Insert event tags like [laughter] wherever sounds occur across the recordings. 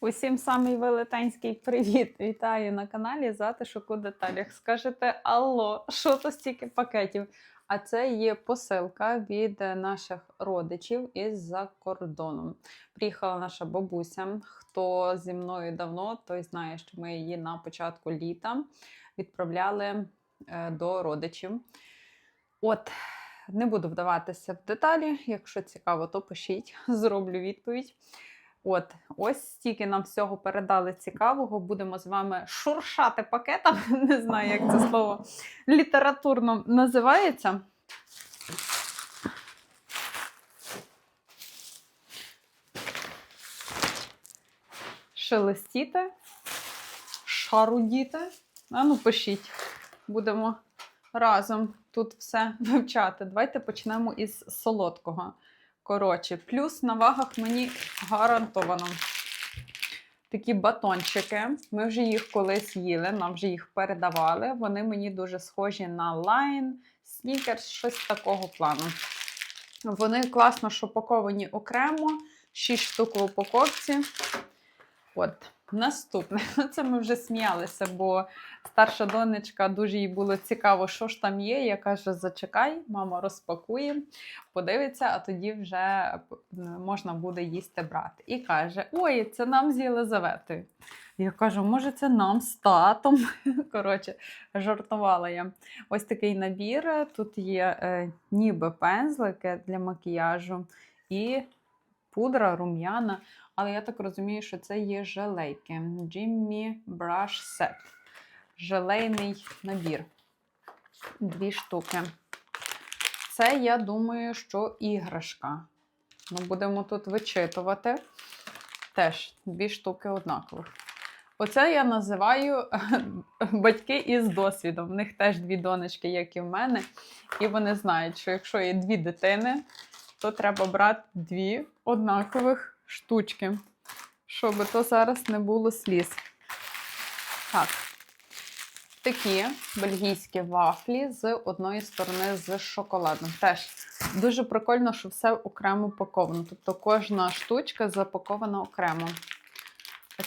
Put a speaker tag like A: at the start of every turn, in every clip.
A: Усім самий велетенський привіт! Вітаю на каналі Затишок у деталях. Скажете, алло, що то стільки пакетів? А це є посилка від наших родичів із-за кордоном. Приїхала наша бабуся. Хто зі мною давно, той знає, що ми її на початку літа відправляли е, до родичів. От, не буду вдаватися в деталі. Якщо цікаво, то пишіть, зроблю відповідь. От, ось стільки нам всього передали цікавого. Будемо з вами шуршати пакетом. [laughs] Не знаю, як це слово літературно називається. Шелестіти, шарудіти. А ну пишіть. Будемо разом тут все вивчати. Давайте почнемо із солодкого. Коротше, плюс на вагах мені гарантовано. Такі батончики. Ми вже їх колись їли, нам вже їх передавали. Вони мені дуже схожі на лайн, снікерс, щось такого плану. Вони класно що паковані окремо, 6 штук в упаковці. От, наступне. [laughs] Це ми вже сміялися, бо старша донечка дуже їй було цікаво, що ж там є. Я кажу: зачекай, мама розпакує, подивиться, а тоді вже можна буде їсти брати. І каже: Ой, це нам з Єлизаветою. Я кажу, може, це нам з татом. [laughs] Коротше, жартувала я. Ось такий набір. Тут є е, ніби пензлики для макіяжу і пудра, рум'яна. Але я так розумію, що це є желейки. Jimmy Brush Set. Желейний набір. Дві штуки. Це, я думаю, що іграшка. Ми будемо тут вичитувати. Теж дві штуки однакових. Оце я називаю [laughs] батьки із досвідом. В них теж дві донечки, як і в мене. І вони знають, що якщо є дві дитини, то треба брати дві однакових штучки, щоб то зараз не було сліз. Так, такі бельгійські вафлі з одної сторони з шоколадом. Теж дуже прикольно, що все окремо упаковано. Тобто кожна штучка запакована окремо.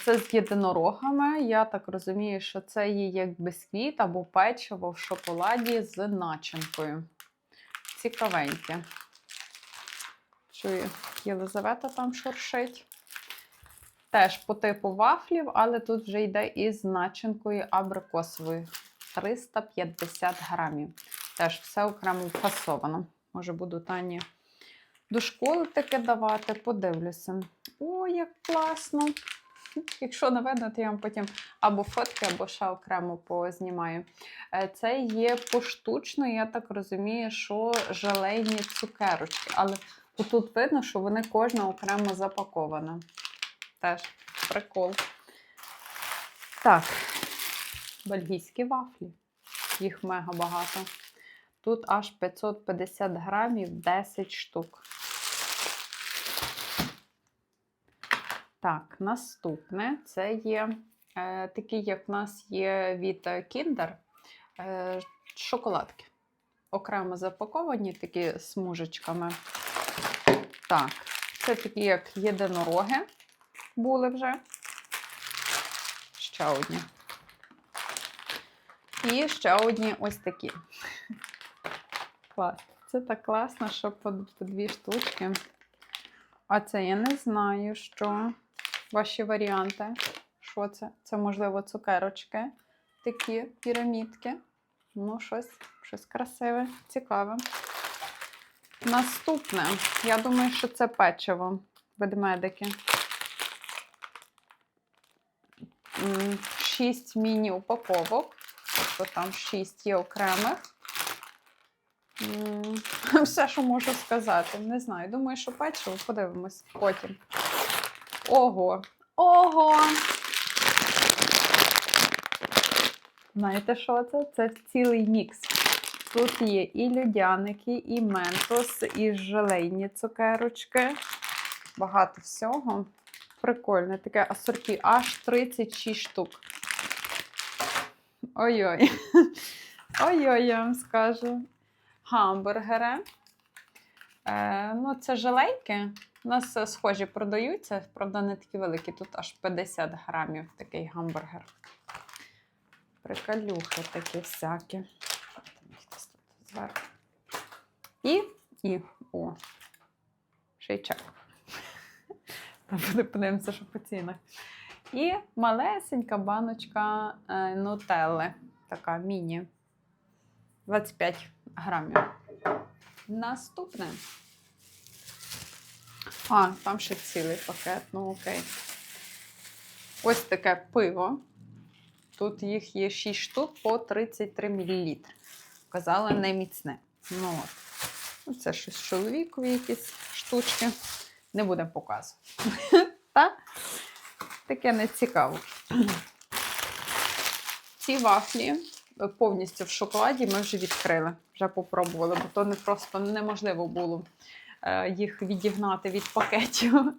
A: Це з єдинорогами. Я так розумію, що це є як бісквіт або печиво в шоколаді з начинкою. Цікавеньке. Чую, Єлизавета там шуршить. Теж по типу вафлів, але тут вже йде із начинкою абрикосовою. 350 грамів. Теж все окремо фасовано. Може, буду Тані до школи таке давати, подивлюся. О, як класно! [laughs] Якщо не то я вам потім або фотки, або ще окремо познімаю. Е, Це є поштучно, я так розумію, що желейні цукерочки. Але тут видно, що вони кожна окремо запакована. Теж прикол. Так, бельгійські вафлі. Їх мега багато. Тут аж 550 грамів 10 штук. Так, наступне це є е, такі, як в нас є від Kinder е, шоколадки. Окремо запаковані, такі смужечками. Так, це такі, як єдинороги були вже. Ще одні. І ще одні ось такі. Клас. Це так класно, що по, дві штучки. А це я не знаю, що ваші варіанти. Що це? Це, можливо, цукерочки, такі пірамідки. Ну, щось, щось красиве, цікаве. Наступне, я думаю, що це печиво ведмедики. Шість міні-упаковок. Тобто там шість є окремих. [laughs] Все, що можу сказати. Не знаю. Думаю, що печиво, подивимось потім. Ого! Ого! Знаєте, що це? Це цілий мікс. Тут є і людяники, і ментос, і желейні цукерочки. Багато всього. Прикольне таке асорті, аж 36 штук. Ой-ой. [laughs] Ой-ой, я вам скажу. Гамбургери. Е, ну, це желейки. У нас е, схожі продаються, правда, не такі великі. Тут аж 50 грамів такий гамбургер. Приколюхи такі всякі. Там їх десь тут зверху. І, і, о. Там буде подивимося, що по цінах. І малесенька баночка е, нутелли. Така міні. 25 грамів. Наступне. А, там ще цілий пакет, ну окей. Ось таке пиво. Тут їх є 6 штук по 33 мл. Казали, не міцне. Ну, от. Ну, Це щось чоловікові якісь штучки. Не будемо показувати. [laughs] Та? Таке не цікаво. Ці вафлі повністю в шоколаді ми вже відкрили, вже попробували, бо то не просто неможливо було е, їх відігнати від пакетів.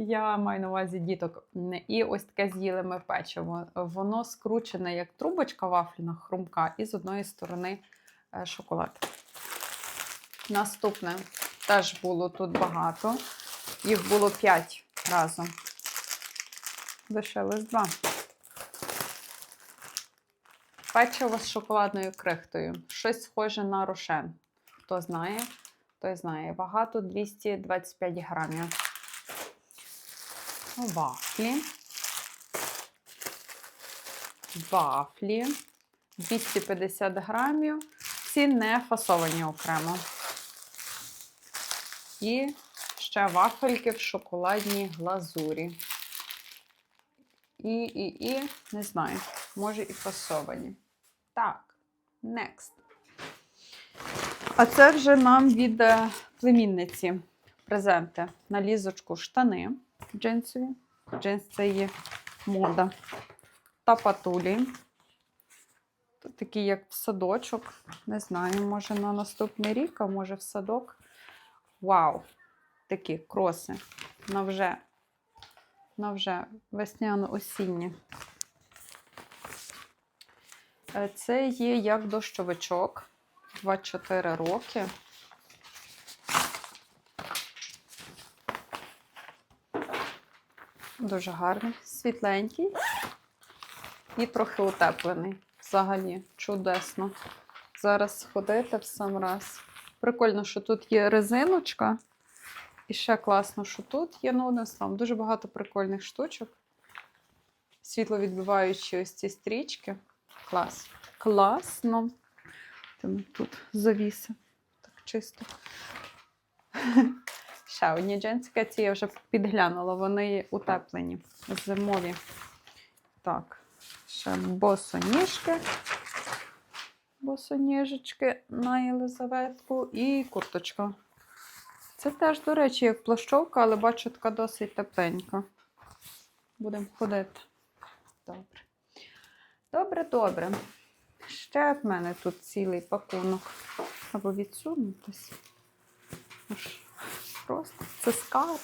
A: Я маю на увазі діток. І ось таке з'їли ми печиво. Воно скручене як трубочка вафляна, хрумка, і з одної сторони е, шоколад. Наступне теж було тут багато. Їх було 5 разом. Лишилось 2. Печиво з шоколадною крихтою. Щось схоже на рошен. Хто знає, той знає. Вага тут 225 грамів. Вафлі. Вафлі. 250 грамів. Ці не фасовані окремо. І ще вафельки в шоколадній глазурі. І, і, і, не знаю, може і фасовані. Так, next. А це вже нам від е, племінниці презенти на лізочку штани джинсові. Джинс це є мода. Та патулі. Такі, як в садочок. Не знаю, може на наступний рік, а може в садок. Вау! Такі кроси. На вже, на вже весняно-осінні. Е, Це є як дощовичок. 24 роки. Дуже гарний, світленький і трохи утеплений. Взагалі, чудесно. Зараз ходити в сам раз. Прикольно, що тут є резиночка. І ще класно, що тут є ну, словом, дуже багато прикольних штучок. Світловідбиваючі ось ці стрічки. Клас. Класно. Там тут завіси. Так чисто. [laughs] Ще одні джинсики, ці я вже підглянула, вони утеплені, зимові. Так, ще босоніжки. Босоніжечки на Єлизаветку і курточка. Це теж, до речі, як плащовка, але бачу, така досить тепленька. Будемо ходити. Добре. Добре, добре. Ще в мене тут цілий пакунок. Або відсунутись. Просто це скарб.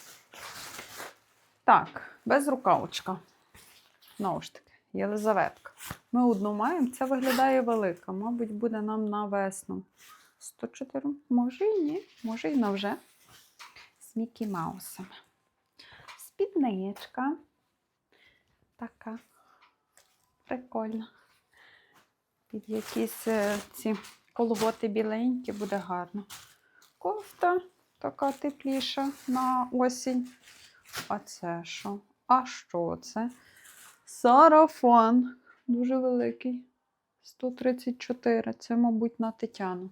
A: Так, без рукавочка. Знову ж таки, Єлизаветка. Ми одну маємо, це виглядає велика. Мабуть, буде нам на весну. 104, може і ні, може і на вже. З Мікі Маусом. Спідничка. Така прикольна. Під якісь е, ці колготи біленькі буде гарно. Кофта така тепліша на осінь. А це що? А що це? Сарафан. Дуже великий. 134. Це, мабуть, на Тетяну.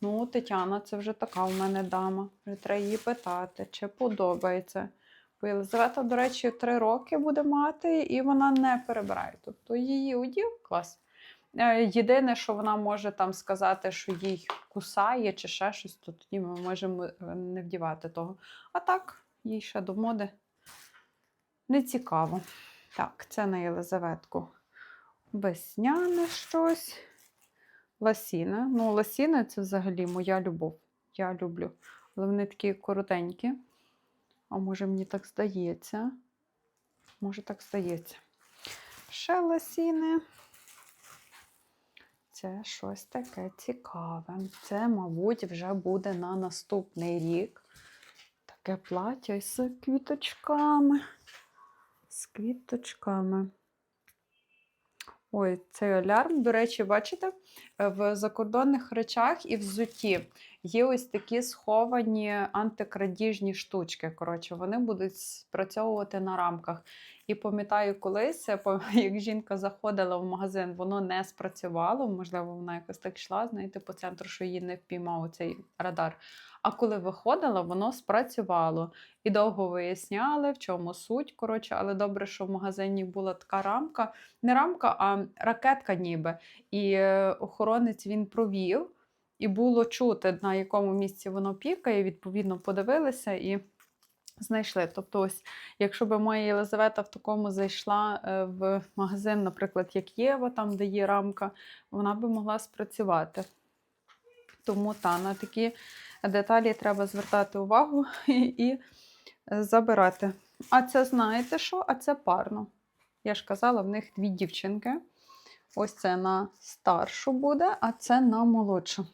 A: Ну, Тетяна, це вже така в мене дама. Вже треба її питати, чи подобається. Бо Єлизавета, до речі, три роки буде мати, і вона не перебирає. Тобто її удів клас. Е, Єдине, що вона може там сказати, що їй кусає чи ще щось, то тоді ми можемо е, не вдівати того. А так, їй ще до моди не цікаво. Так, це на Єлизаветку. Весняне щось. Ласіна. Ну, ласіна це взагалі моя любов. Я люблю. Але вони такі коротенькі. А може, мені так здається? Може, так здається. Ще ласіни. Це щось таке цікаве. Це, мабуть, вже буде на наступний рік. Таке плаття із квіточками. З квіточками. Ой, цей алярм, до речі, бачите, в закордонних речах і взутті є ось такі сховані антикрадіжні штучки. Коротше, вони будуть спрацьовувати на рамках. І пам'ятаю, колись, [laughs] як жінка заходила в магазин, воно не спрацювало. Можливо, вона якось так йшла, знаєте, по центру, що її не впіймав цей радар. А коли виходила, воно спрацювало. І довго виясняли, в чому суть. Коротше, але добре, що в магазині була така рамка. Не рамка, а ракетка ніби. І е, охоронець він провів, і було чути, на якому місці воно пікає. Відповідно, подивилися і знайшли. Тобто, ось, якщо б моя Єлизавета в такому зайшла е, в магазин, наприклад, як Єва, там, де є рамка, вона би могла спрацювати. Тому та, на такі деталі треба звертати увагу [laughs] і, і забирати. А це знаєте що? А це парно. Я ж казала, в них дві дівчинки. Ось це на старшу буде, а це на молодшу.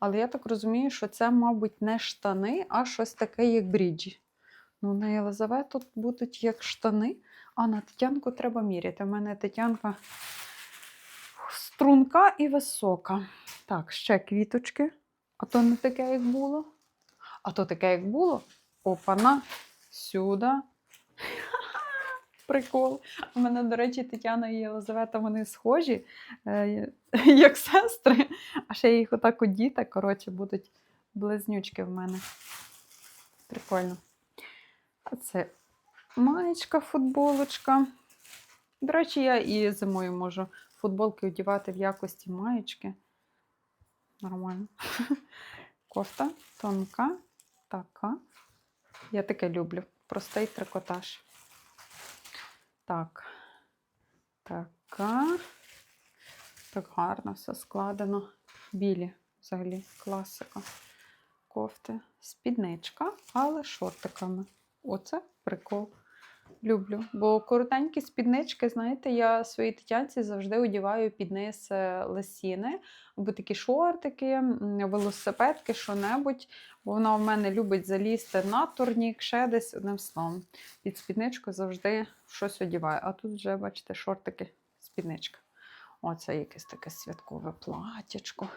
A: Але я так розумію, що це, мабуть, не штани, а щось таке, як бріджі. Ну, на Єлизавету будуть як штани, а на Тетянку треба міряти. У мене Тетянка струнка і висока. Так, ще квіточки. А то не таке, як було. А то таке, як було. Опана, сюди. [laughs] Прикол. У мене, до речі, Тетяна і Єлизавета, вони схожі, е, [laughs] як сестри. А ще їх отак одіти, коротше, будуть близнючки в мене. Прикольно. А це маєчка, футболочка. До речі, я і зимою можу футболки одягати в якості маєчки. Нормально. [laughs] Кофта тонка, така. Я таке люблю. Простий трикотаж. Так. Така. Так гарно все складено. Білі, взагалі, класика. Кофти, спідничка, але шортиками. Оце прикол. Люблю. Бо коротенькі спіднички, знаєте, я своїй тетянці завжди одіваю під низ е, лосіни, або такі шортики, велосипедки, що-небудь. Бо вона в мене любить залізти на турнік, ще десь одним словом. Під спідничку завжди щось одіваю. А тут вже, бачите, шортики, спідничка. Оце якесь таке святкове платячко.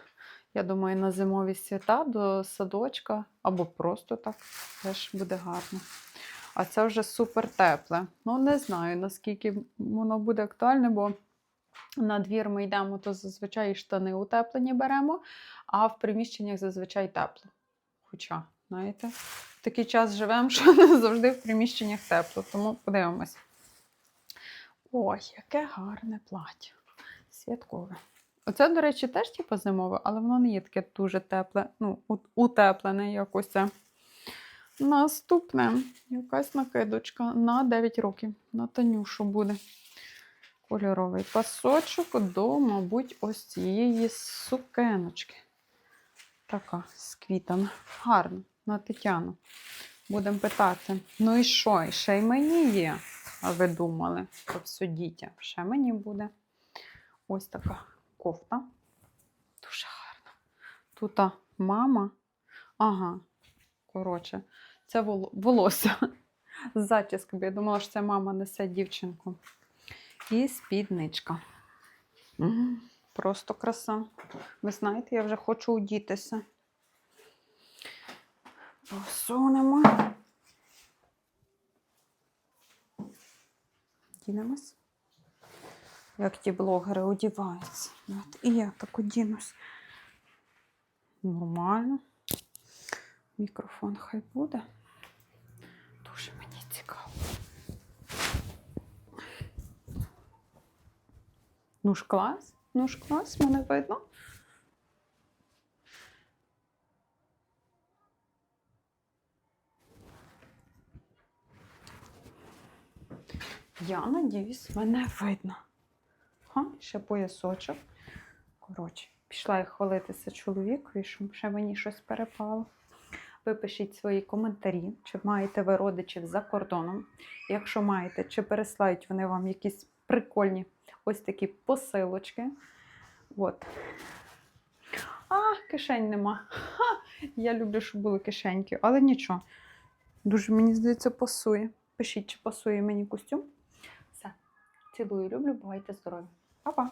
A: Я думаю, на зимові свята до садочка або просто так теж буде гарно. А це вже супер тепле. Ну, не знаю, наскільки воно буде актуальне, бо на двір ми йдемо, то зазвичай штани утеплені беремо, а в приміщеннях зазвичай тепло. Хоча, знаєте, в такий час живемо, [laughs] що не завжди в приміщеннях тепло, тому подивимось. Ой, яке гарне плаття. Святкове. Оце, до речі, теж типу зимове, але воно не є таке дуже тепле, ну, утеплене якось. це. Наступне якась накидочка на 9 років. На Танюшу буде. Кольоровий пасочок до, мабуть, ось цієї сукеночки. Така з квітами. Гарно, на Тетяну. Будемо питати. Ну і що? І ще й мені є. А ви думали, про все дітя. Ще мені буде ось така кофта. Дуже гарна. Тут мама. Ага. Коротше, це волосся [laughs] з зачісками. Я думала, що це мама несе дівчинку. І спідничка. Просто краса. Ви знаєте, я вже хочу удітися. Посунемо. Дінемось. Як ті блогери одіваються. От, і я так одінусь. Нормально. Мікрофон хай буде. Дуже мені цікаво. Ну ж клас, ну ж клас, мене видно. Я надіюсь, мене видно. Ха, ще поясочок. Коротше, пішла я хвалитися чоловікові, щоб ще мені щось перепало. Ви пишіть свої коментарі, чи маєте ви родичів за кордоном. Якщо маєте, чи переслають вони вам якісь прикольні ось такі посилочки. От. А, кишень нема. Ха, я люблю, щоб були кишеньки, але нічого. Дуже, мені здається, пасує. Пишіть, чи пасує мені костюм. Все. Цілую, люблю, бувайте здорові. Па-па!